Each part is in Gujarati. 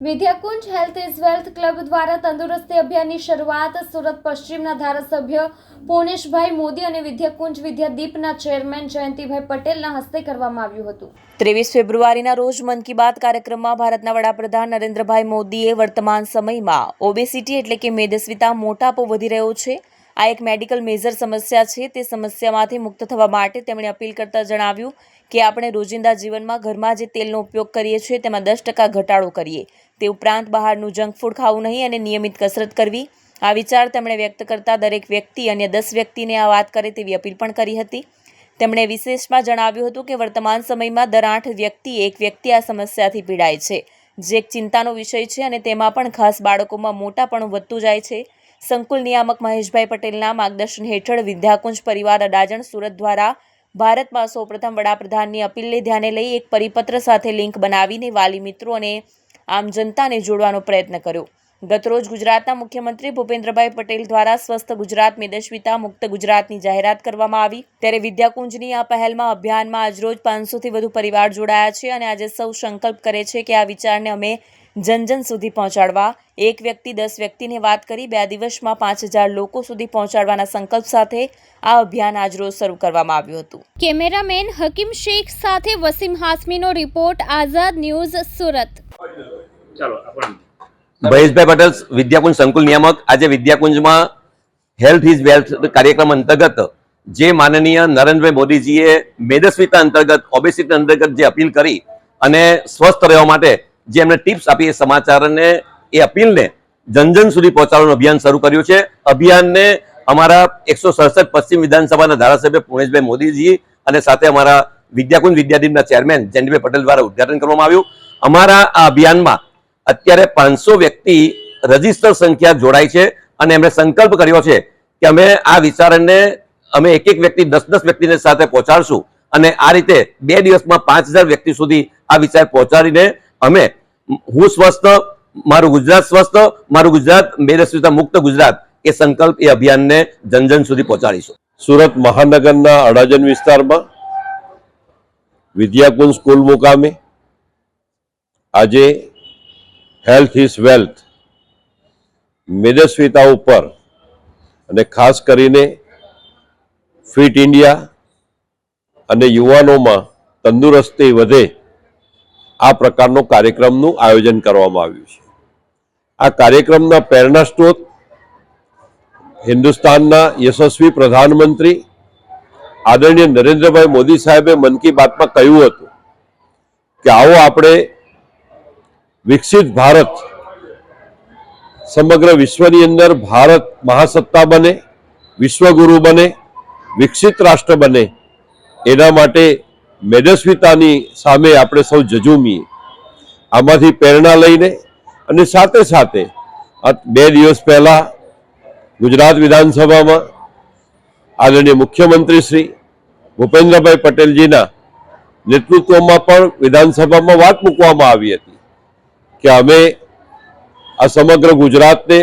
Vidyakunj health is wealth club દ્વારા તંદુરસ્તી અભિયાનની શરૂઆત સુરત પશ્ચિમના ધારાસભ્ય પૂર્ણેશભાઈ મોદી અને વિદ્યાકુંજ વિદ્યાદીપના ચેરમેન જયંતિભાઈ પટેલના હસ્તે કરવામાં આવ્યું હતું. ત્રેવીસ ફેબ્રુઆરીના રોજ મન કી બાત કાર્યક્રમમાં ભારતના વડાપ્રધાન નરેન્દ્રભાઈ મોદીએ વર્તમાન સમયમાં ઓબેસિટી એટલે કે મેદસ્વીતા મોટાપો વધી રહ્યો છે. આ એક મેડિકલ મેજર સમસ્યા છે. તે સમસ્યામાંથી મુક્ત થવા માટે તેમણે અપીલ કરતા જણાવ્યું કે આપણે રોજિંદા જીવનમાં ઘરમાં જે તેલનો ઉપયોગ કરીએ છીએ તેમાં દસ ટકા ઘટાડો કરીએ. તે ઉપરાંત બહારનું જંક ફૂડ ખાવું નહીં અને નિયમિત કસરત કરવી. આ વિચાર તેમણે વ્યક્ત કરતા દરેક વ્યક્તિ અન્ય દસ વ્યક્તિને આ વાત કરે તેવી અપીલ પણ કરી હતી. તેમણે વિશેષમાં જણાવ્યું હતું કે વર્તમાન સમયમાં દર આઠ વ્યક્તિ એક વ્યક્તિ આ સમસ્યાથી પીડાય છે. જે એક ચિંતાનો વિષય છે અને તેમાં પણ ખાસ બાળકોમાં મોટાપણું વધતું જાય છે. સંકુલ નિયામક મહેશભાઈ પટેલના માર્ગદર્શન હેઠળ વિદ્યાકુંજ પરિવાર અડાજણ સુરત દ્વારા ભારતમાં સૌપ્રથમ વડાપ્રધાનની અપીલને ધ્યાને લઈ એક પરિપત્ર સાથે લિંક બનાવીને વાલી મિત્રો અને આમ જનતાને જોડવાનો પ્રયત્ન કર્યો. ગતરોજ ગુજરાતના મુખ્યમંત્રી ભૂપેન્દ્રભાઈ પટેલ દ્વારા સ્વસ્થ ગુજરાત, મેદસ્વીતા મુક્ત ગુજરાતની જાહેરાત કરવામાં આવી. ત્યારે વિદ્યાકુંજની આ પહેલમાં અભિયાનમાં આજરોજ પાંચસોથી વધુ પરિવાર જોડાયા છે અને આજે સૌ સંકલ્પ કરે છે કે આ વિચારને અમે જન જન સુધી પહોંચાડવા. એક વ્યક્તિ દસ વ્યક્તિને વાત કરી બે દિવસમાં પાંચ હજાર લોકો સુધી પહોંચાડવાના સંકલ્પ સાથે આ અભિયાન આજરોજ શરૂ કરવામાં આવ્યું હતું. કેમેરામેન હકીમ શેખ સાથે વસીમ હાસમીનો રિપોર્ટ આઝાદ ન્યૂઝ સુરત. ચાલો આપણે મહેશભાઈ પટેલ વિદ્યાકુંજ સંકુલ નિયામક. આજે વિદ્યાકુંજમાં હેલ્થ ઇઝ વેલ્થ કાર્યક્રમ અંતર્ગત જે માનનીય નરેન્દ્રભાઈ મોદીજીએ મેદસ્વીતા અંતર્ગત ઓબેસિટી અંતર્ગત જે અપીલ કરી અને સ્વસ્થ રહેવા માટે જે એમને ટિપ્સ આપી એ સમાચારને, એ અપીલને જન જન સુધી પહોંચાડવાનું અભિયાન શરૂ કર્યું છે. અભિયાનને અમારા એકસો સડસઠ પશ્ચિમ વિધાનસભાના ધારાસભ્ય પુણેશભાઈ મોદીજી અને સાથે અમારા વિદ્યાકુંજ વિદ્યાદીપના ચેરમેન જયંતિભાઈ પટેલ દ્વારા ઉદઘાટન કરવામાં આવ્યું. અમારા આ અભિયાનમાં અત્યારે પાંચસો વ્યક્તિ રજિસ્ટર સંખ્યા જોડાય છે અને એમણે સંકલ્પ કર્યો છે કે અમે આ વિચારને અમે એક એક વ્યક્તિ, દસ દસ વ્યક્તિને સાથે પહોંચાડશું અને આ રીતે બે દિવસમાં પાંચ હજાર વ્યક્તિ સુધી આ વિચાર પહોંચાડીને અમે હું સ્વસ્થ, મારું ગુજરાત સ્વસ્થ, મારું ગુજરાત બેદસ્વીતા મુક્ત ગુજરાત એ સંકલ્પ એ અભિયાનને જન જન સુધી પહોંચાડીશું. સુરત મહાનગરના અડાજન વિસ્તારમાં વિદ્યાકુંજ સ્કૂલ મુકામે આજે હેલ્થ ઇઝ વેલ્થ મેદસ્વીતા ઉપર અને ખાસ કરીને ફિટ ઇન્ડિયા અને યુવાનોમાં તંદુરસ્તી વધે આ પ્રકારનો કાર્યક્રમનું આયોજન કરવામાં આવ્યું છે. આ કાર્યક્રમના પ્રેરણા સ્ત્રોત હિન્દુસ્તાનના યશસ્વી પ્રધાનમંત્રી આદરણીય નરેન્દ્રભાઈ મોદી સાહેબે મન કી બાતમાં કહ્યું હતું કે આવો આપણે વિકસિત ભારત સમગ્ર વિશ્વની અંદર ભારત મહાસત્તા બને, વિશ્વગુરુ બને, વિકસિત રાષ્ટ્ર બને એના માટે મેદસ્વીતાની સામે આપણે સૌ જજુમીએ. આમાંથી પ્રેરણા લઈને અને સાથે સાથે બે દિવસ પહેલાં ગુજરાત વિધાનસભામાં આદરણીય મુખ્યમંત્રી શ્રી ભૂપેન્દ્રભાઈ પટેલજીના નેતૃત્વમાં પણ વિધાનસભામાં વાત મૂકવામાં આવી હતી કે અમે આ સમગ્ર ગુજરાતને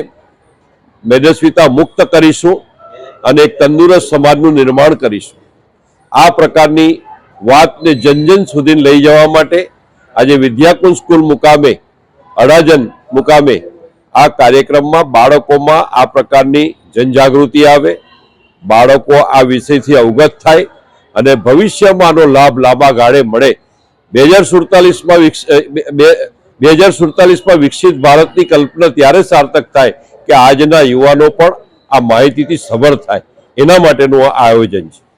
મેદસ્વીતા મુક્ત કરીશું અને એક તંદુરસ્ત સમાજનું નિર્માણ કરીશું. આ પ્રકારની વાતને જન જન સુધી લઈ જવા માટે આજે વિદ્યાકુંજ સ્કૂલ મુકામે, અડાજન મુકામે આ કાર્યક્રમમાં બાળકોમાં આ પ્રકારની જનજાગૃતિ આવે, બાળકો આ વિષયથી અવગત થાય અને ભવિષ્યમાં આનો લાભ લાંબા ગાળે મળે. બે હજાર સુડતાલીસમાં બે હજાર સુડતાલીસમાં વિકસિત ભારતની કલ્પના ત્યારે સાર્થક થાય કે આજના યુવાનો પણ આ માહિતીથી સભર થાય. એના માટેનું આ આયોજન છે.